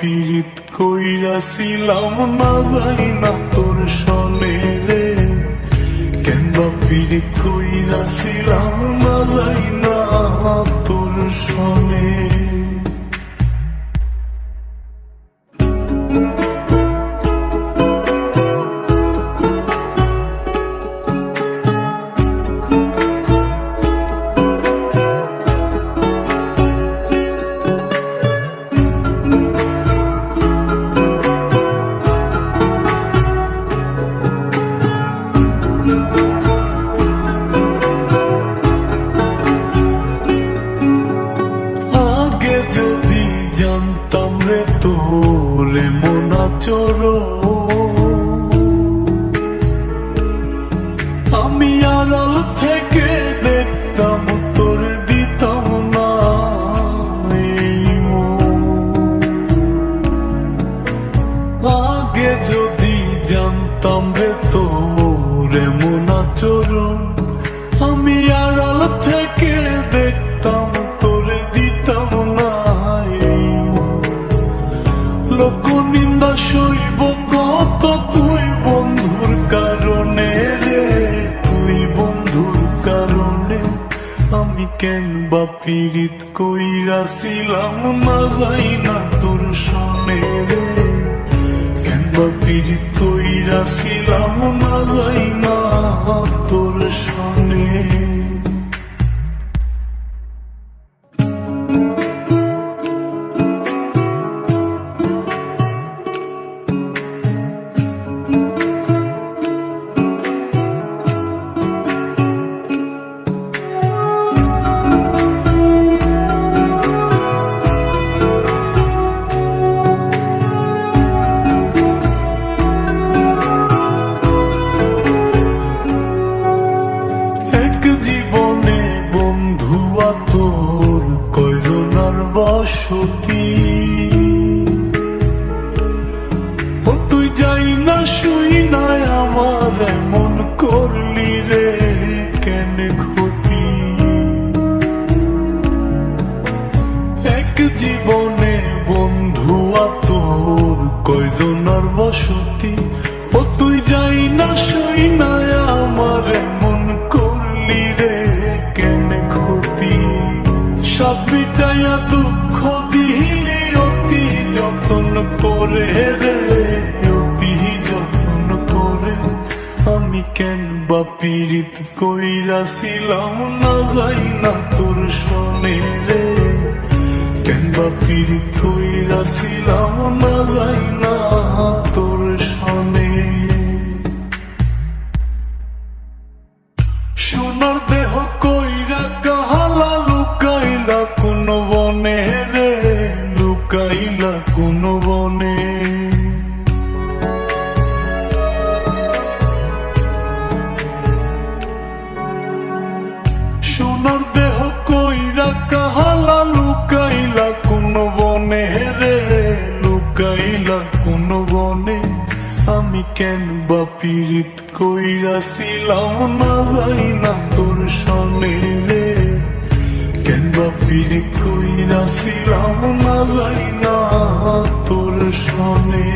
পীড়িত কইরাছিলাম না যাই না তোর সনে রে। কেন বা পীড়িত কইরাছিলাম না যাই না তোর সনে মোনা চোরো আমি আড়াল থেকে দেখতাম বা পীড়িত কইরাছিলাম না যাই না তোর সনে রে। কেন বা পীড়িত কইরাছিলাম না যাই না তোর সনে জীবনে বন্ধু তোর, কয়জনার বসতি? ও তুই যাই না শুই না আমার, এমন করলি রে কেন ক্ষতি? সব দুঃখ দিলি, অতি যতন করে রে, অতি যতন করে। আমি কেন বা পীড়িত কইরাছিলাম না যাই কেন বা পীড়িত কইরাছিলাম না যাই। লুকাইলা কোন বনে আমি কেন বা পীড়িত কইরাছিলাম না যাই না তোর সনে রে। কেন বা পীড়িত কইরাছিলাম না যাই না তোর